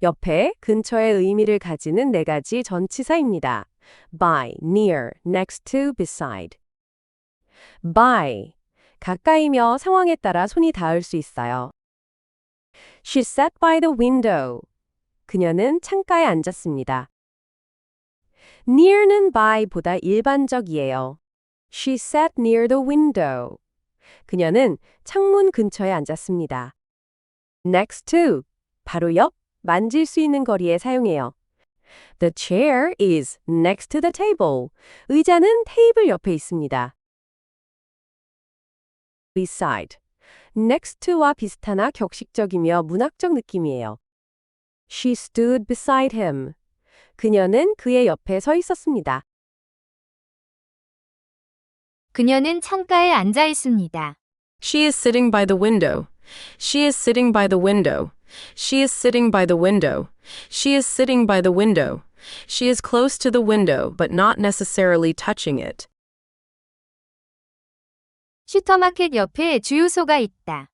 옆에, 근처의 의미를 가지는 네 가지 전치사입니다. by, near, next to, beside. by, 가까이며 상황에 따라 손이 닿을 수 있어요. She sat by the window. 그녀는 창가에 앉았습니다. near는 by보다 일반적이에요. She sat near the window. 그녀는 창문 근처에 앉았습니다. next to, 바로 옆, 만질 수 있는 거리에 사용해요. The chair is next to the table. 의자는 테이블 옆에 있습니다. beside, next to와 비슷하나 격식적이며 문학적 느낌이에요. She stood beside him. 그녀는 그의 옆에 서 있었습니다. 그녀는 창가에 앉아 있습니다. She is sitting by the window. She is sitting by the window. She is sitting by the window. She is sitting by the window. She is close to the window, but not necessarily touching it. 슈퍼마켓 옆에 주유소가 있다.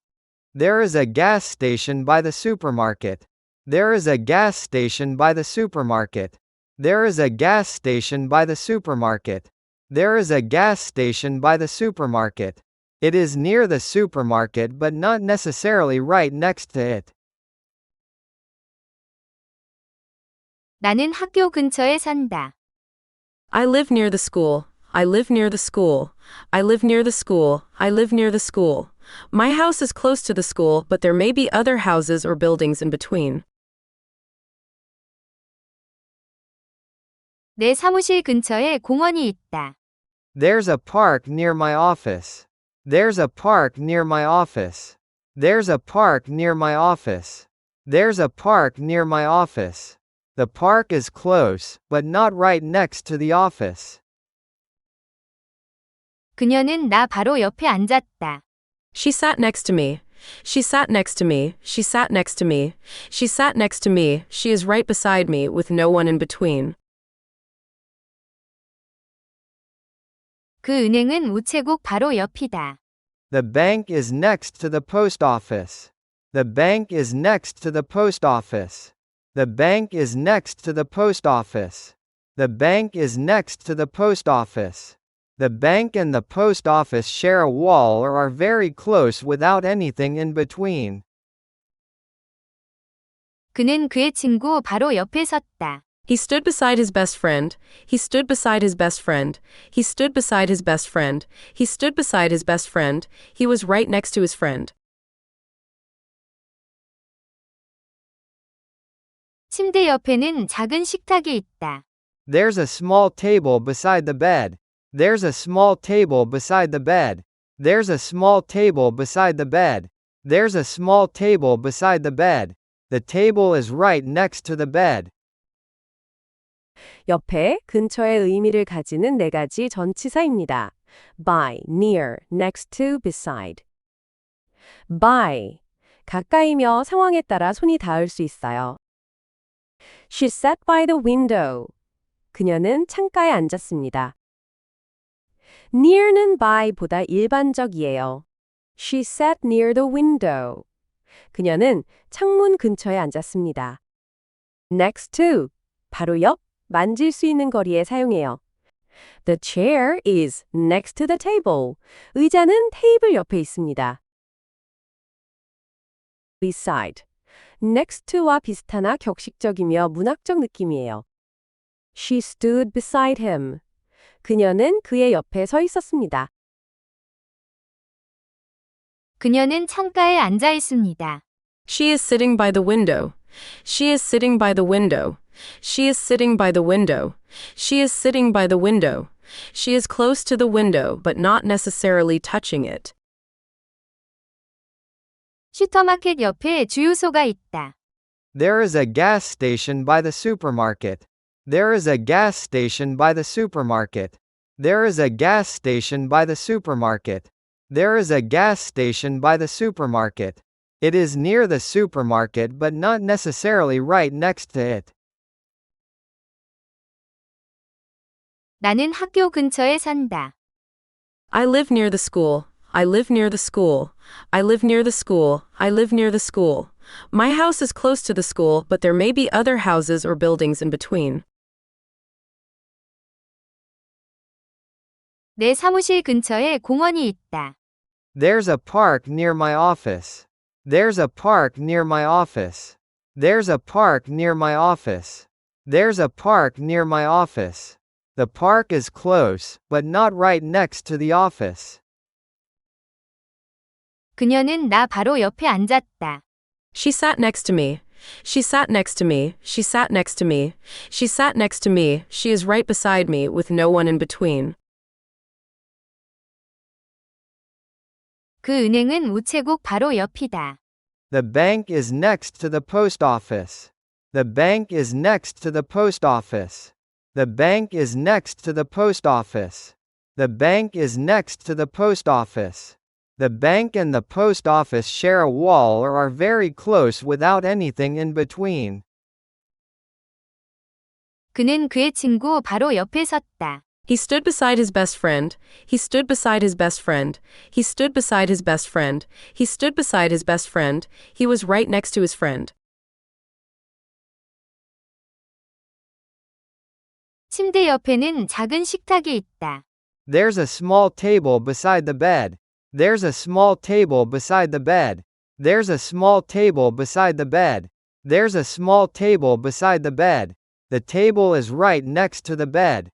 There is a gas station by the supermarket. There is a gas station by the supermarket. There is a gas station by the supermarket. There is a gas station by the supermarket. It is near the supermarket but not necessarily right next to it. 나는 학교 근처에 산다. I live near the school. I live near the school. I live near the school. I live near the school. My house is close to the school, but there may be other houses or buildings in between. 내 사무실 근처에 공원이 있다. There's a park near my office. There's a park near my office. There's a park near my office. There's a park near my office. The park is close, but not right next to the office. 그녀는 나 바로 옆에 앉았다. She sat next to me. She sat next to me. She sat next to me. She sat next to me. She is right beside me with no one in between. 그 은행은 우체국 바로 옆이다. The bank is next to the post office. The bank is next to the post office. The bank is next to the post office. The bank is next to the post office. The bank and the post office share a wall or are very close without anything in between. 그는 그의 친구 바로 옆에 섰다. He stood beside his best friend. He stood beside his best friend. He stood beside his best friend. He stood beside his best friend. He was right next to his friend. 침대 옆에는 작은 식탁이 있다. There's a small table beside the bed. There's a small table beside the bed. There's a small table beside the bed. There's a small table beside the bed. The table is right next to the bed. 옆에, 근처의 의미를 가지는 네 가지 전치사입니다. by, near, next to, beside. by, 가까이며 상황에 따라 손이 닿을 수 있어요. She sat by the window. 그녀는 창가에 앉았습니다. near는 by보다 일반적이에요. She sat near the window. 그녀는 창문 근처에 앉았습니다. next to, 바로 옆, 만질 수 있는 거리에 사용해요. The chair is next to the table. 의자는 테이블 옆에 있습니다. beside, next to와 비슷하나 격식적이며 문학적 느낌이에요. She stood beside him. 그녀는 그의 옆에 서 있었습니다. 그녀는 창가에 앉아 있습니다. She is sitting by the window. She is sitting by the window. She is sitting by the window. She is sitting by the window. She is close to the window, but not necessarily touching it. 슈퍼마켓 옆에 주유소가 있다. There is a gas station by the supermarket. There is a gas station by the supermarket. There is a gas station by the supermarket. There is a gas station by the supermarket. It is near the supermarket but not necessarily right next to it. 나는 학교 근처에 산다. I live near the school. I live near the school. I live near the school. I live near the school. My house is close to the school, but there may be other houses or buildings in between. 내 사무실 근처에 공원이 있다. There's a park near my office. There's a park near my office. There's a park near my office. There's a park near my office. The park is close, but not right next to the office. 그녀는 나 바로 옆에 앉았다. She sat next to me. She sat next to me. She sat next to me. She sat next to me. She is right beside me with no one in between. 그 은행은 우체국 바로 옆이다. The bank is next to the post office. The bank is next to the post office. The bank is next to the post office. The bank is next to the post office. The bank and the post office share a wall or are very close without anything in between. 그는 그의 친구 바로 옆에 섰다. He stood beside his best friend. He stood beside his best friend. He stood beside his best friend. He stood beside his best friend. He was right next to his friend. 침대 옆에는 작은 식탁이 있다. There's a small table beside the bed. There's a small table beside the bed. There's a small table beside the bed. There's a small table beside the bed. The table is right next to the bed.